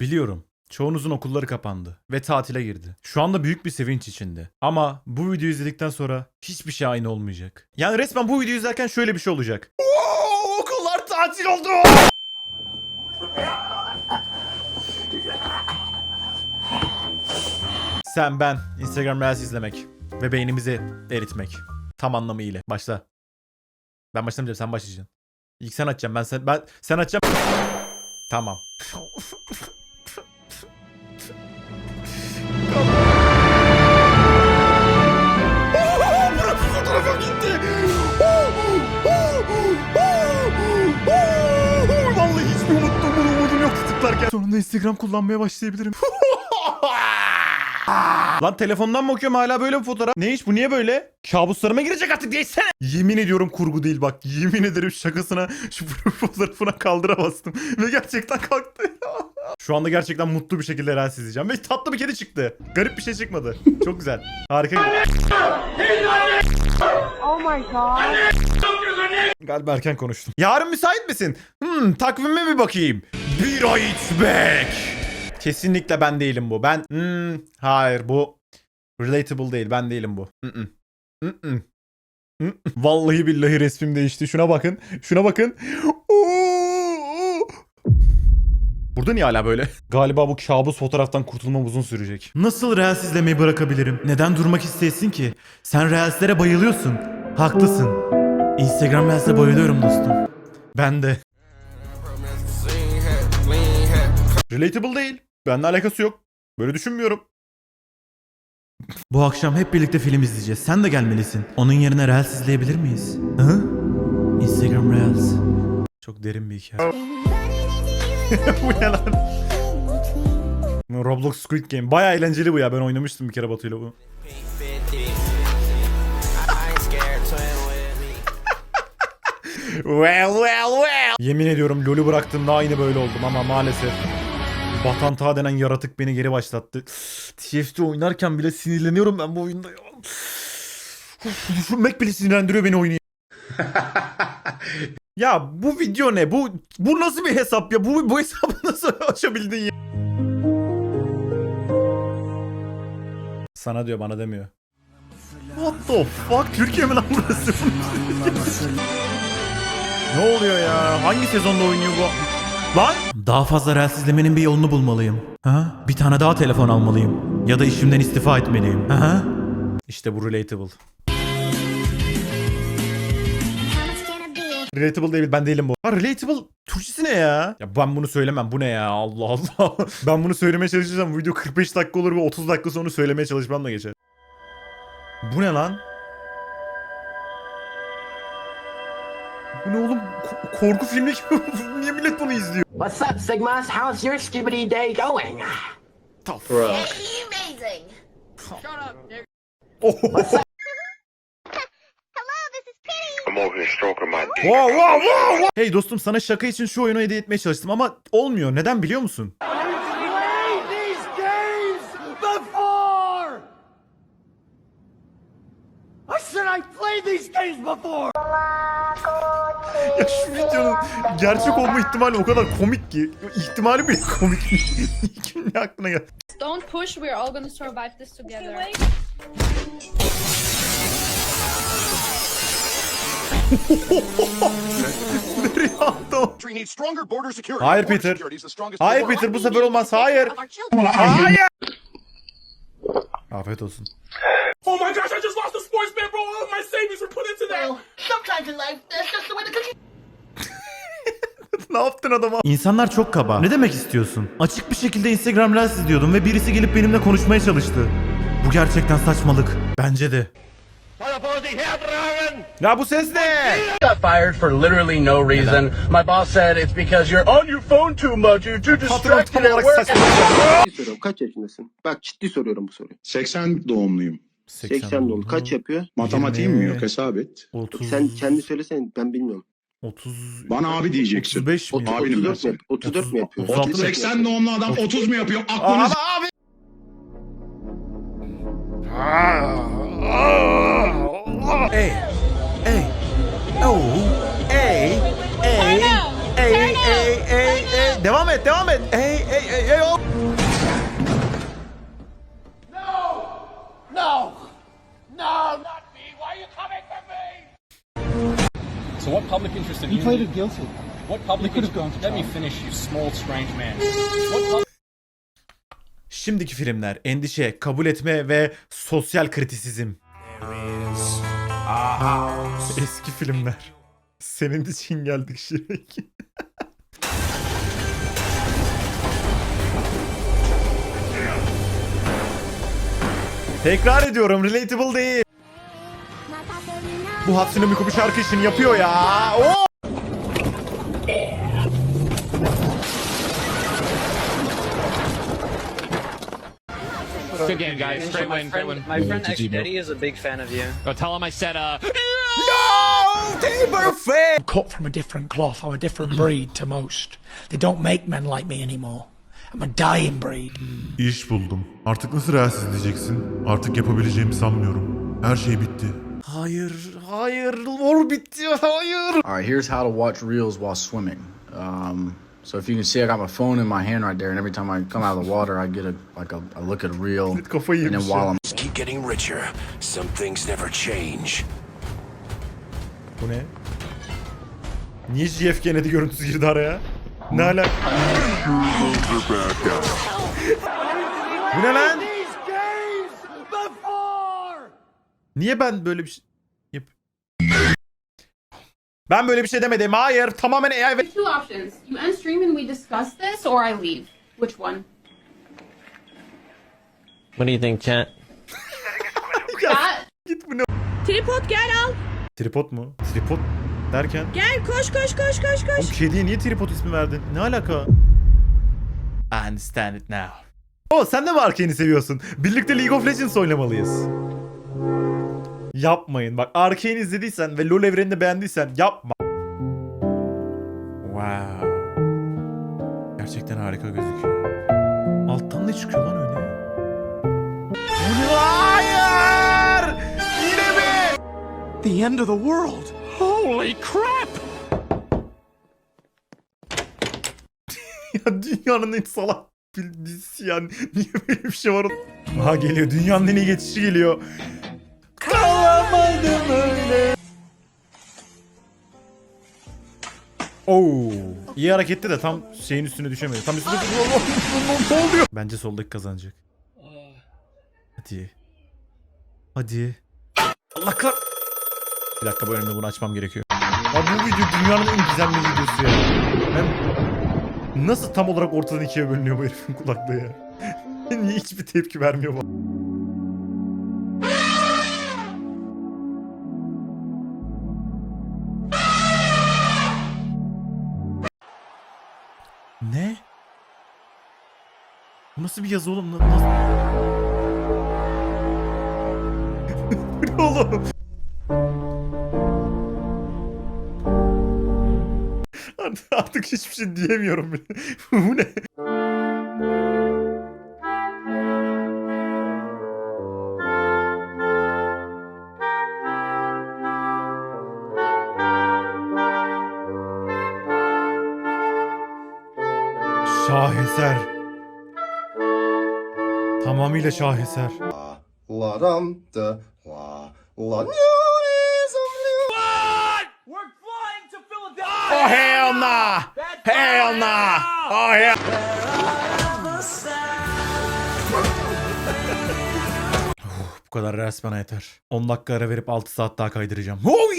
Biliyorum. Çoğunuzun okulları kapandı ve tatile girdi. Şu anda büyük bir sevinç içinde. Ama bu videoyu izledikten sonra hiçbir şey aynı olmayacak. Yani resmen bu videoyu izlerken şöyle bir şey olacak. Oo, okullar tatil oldu. Sen ben Instagram Reels izlemek ve beynimizi eritmek. Tam anlamıyla. Başla. Ben başlamayacağım sen başlayacaksın. İlk sen açacaksın ben sen ben sen açacaksın. Tamam. Instagram kullanmaya başlayabilirim. Lan telefondan mı okuyorum hala böyle bir fotoğraf? Ne iş bu niye böyle? Kabuslarıma girecek artık değilsene. Yemin ediyorum kurgu değil bak. Yemin ederim şakasına şu fotoğrafına kaldıra bastım. Ve gerçekten kalktı. Şu anda gerçekten mutlu bir şekilde Reels izleyeceğim. Ve tatlı bir kedi çıktı. Garip bir şey çıkmadı. Çok güzel. Harika. Oh my god. Galiba erken konuştum. Yarın müsait misin? Hmm, takvime bir bakayım. Bir ay içmek. Kesinlikle ben değilim bu. Ben hmm, hayır bu relatable değil. Ben değilim bu. Mm-mm. Mm-mm. Mm-mm. Vallahi billahi resmim değişti. Şuna bakın. Şuna bakın. Burada niye hala böyle? Galiba bu kabus fotoğraftan kurtulmam uzun sürecek. Nasıl Reels izlemeyi bırakabilirim? Neden durmak isteyesin ki? Sen Reels'lere bayılıyorsun. Haklısın. Instagram Reels'e bayılıyorum dostum. Ben de. Relatable değil. Benimle alakası yok. Böyle düşünmüyorum. Bu akşam hep birlikte film izleyeceğiz. Sen de gelmelisin. Onun yerine Reels izleyebilir miyiz? Hı? Instagram Reels. Çok derin bir hikaye. bu ne lan? Roblox Squid Game. Baya eğlenceli bu ya. Ben oynamıştım bir kere Batu'yla bu. well well well. Yemin ediyorum LoL'ü bıraktığımda aynı böyle oldum ama maalesef. Batan Ta denen yaratık beni geri başlattı. TFT oynarken bile sinirleniyorum ben bu oyunda Düşünmek bile sinirlendiriyor beni oyunu. ya bu video ne? Bu bu nasıl bir hesap ya? Bu bu hesabı nasıl açabildin ya? Sana diyor bana demiyor. What the fuck? Türkiye mi lan burası? ne oluyor ya? Hangi sezonda oynuyor bu? Lan! Daha fazla Reels izlemenin bir yolunu bulmalıyım. Ha? Bir tane daha telefon almalıyım. Ya da işimden istifa etmeliyim. Ha? İşte bu relatable. Relatable değil ben değilim bu. Ha relatable Türkçesi ne ya? Ya ben bunu söylemem bu ne ya Allah Allah. ben bunu söylemeye çalışırsam video 45 dakika olur ve 30 dakika sonra söylemeye çalışmam da geçer. Bu ne lan? Bu ne oğlum? Ko- korku filmi gibi. Niye millet bunu izliyor? What's up, Sigmas? How's your skibbity day going? Amazing. Oh. Hello, this is Penny. I'm over here stroking my dick. Wow, wow, wow, wow. Hey dostum sana şaka için şu oyunu hediye etmeye çalıştım ama olmuyor. Neden biliyor musun? Played these games before! I played these games before! Ya şu videonun gerçek olma ihtimali o kadar komik ki. İhtimali bile komik. Kim ne aklına geldi? Don't push, we're all gonna survive this together. Nereye attı. Hayır Peter. Hayır Peter bu sefer olmaz. Hayır. Hayır. Afiyet olsun. Oh my gosh, I just lost a sports bet, bro. All of my savings were put into that. Well, sometimes in life, that's just the way the cookie ne yaptın adama? İnsanlar çok kaba. Ne demek istiyorsun? Açık bir şekilde Instagram Reels izliyordum ve birisi gelip benimle konuşmaya çalıştı. Bu gerçekten saçmalık. Bence de. Ya bu ses ne? Got fired for literally no reason. My boss said it's because you're on your phone too much. You're too Patron distracted tam at olarak work. saçma. Ciddi soruyorum. Kaç yaşındasın? Bak ciddi soruyorum bu soruyu. 80 doğumluyum. 80 doğumlu. Kaç yapıyor? Matematiğim mi yok hesap et. 30, Sen kendi söylesene ben bilmiyorum. 30 Bana abi diyeceksin. 35 mi? Ot- Abinim 34 ben mi, senin. yap- 34 mi yapıyor? 36 34 mi 80 yapıyor? doğumlu adam 30 mu yapıyor? Aklınız abi. Ey. Listen, you pleaded guilty. What public could have gone to Let me finish, you small, strange man. What public Şimdiki filmler endişe, kabul etme ve sosyal kritisizm. Eski filmler. Senin için geldik Şirek. Tekrar ediyorum relatable değil. Bu Hatsune Miku bu şarkı için yapıyor ya. Oo! Good game, guys. Great win, great win. My friend X Eddie is a big fan of you. Go tell him I said, uh, No! Timber Fair! cut from a different cloth. I'm a different breed to most. They don't make men like me anymore. I'm a dying breed. İş buldum. Artık nasıl rahatsız edeceksin? Artık yapabileceğimi sanmıyorum. Her şey bitti. Hayır, hayır, lore bitti, hayır. All right, here's how to watch reels while swimming. Um, so if you can see, I got my phone in my hand right there, and every time I come out of the water, I get a like a, I look at a reel, Kafayı and then yemiş while ya. I'm Keep getting richer. Some things never change. Bu ne? Niye JF Kennedy görüntüsü girdi araya? Ne ala? Bu ne lan? Niye ben böyle bir şey yap? Ben böyle bir şey demedim. Hayır. Tamamen AI ve... Two options. You end stream and we discuss this, or I leave. Which one? What do you think, chat? Git bu ne? Tripod gel al. Tripod mu? Tripod derken? Gel koş koş koş koş koş. Oğlum kediye niye tripod ismi verdin? Ne alaka? I understand it now. O sen de mi Arkane'i seviyorsun? Birlikte League of Legends oynamalıyız. Yapmayın. Bak Arkane izlediysen ve LoL evrenini beğendiysen yapma. Wow. Gerçekten harika gözüküyor. Alttan ne çıkıyor lan öyle? Hayır! Yine mi? The end of the world. holy crap! Ya dünyanın en salak bir dizisi yani. Niye böyle bir şey var? Aha geliyor. Dünyanın en iyi geçişi geliyor. Kalamadım öyle. Oo. İyi hareketti de tam şeyin üstüne düşemedi. Tam üstüne ne oluyor? Bence soldaki kazanacak. Hadi. Hadi. Allah kar... Bir dakika bu önümde bunu açmam gerekiyor. Ya bu video dünyanın en gizemli videosu ya. Ben Nasıl tam olarak ortadan ikiye bölünüyor bu herifin kulaklığı ya? Niye hiçbir tepki vermiyor bu? Bu nasıl bir yazı oğlum? Ne oğlum? Artık hiçbir şey diyemiyorum bile. Bu ne? Şaheser. Tamamıyla şaheser. Oh hell nah! Hell nah! Oh hell! Uf, Bu kadar resmen yeter. 10 dakika ara verip 6 saat daha kaydıracağım. Oh yeah!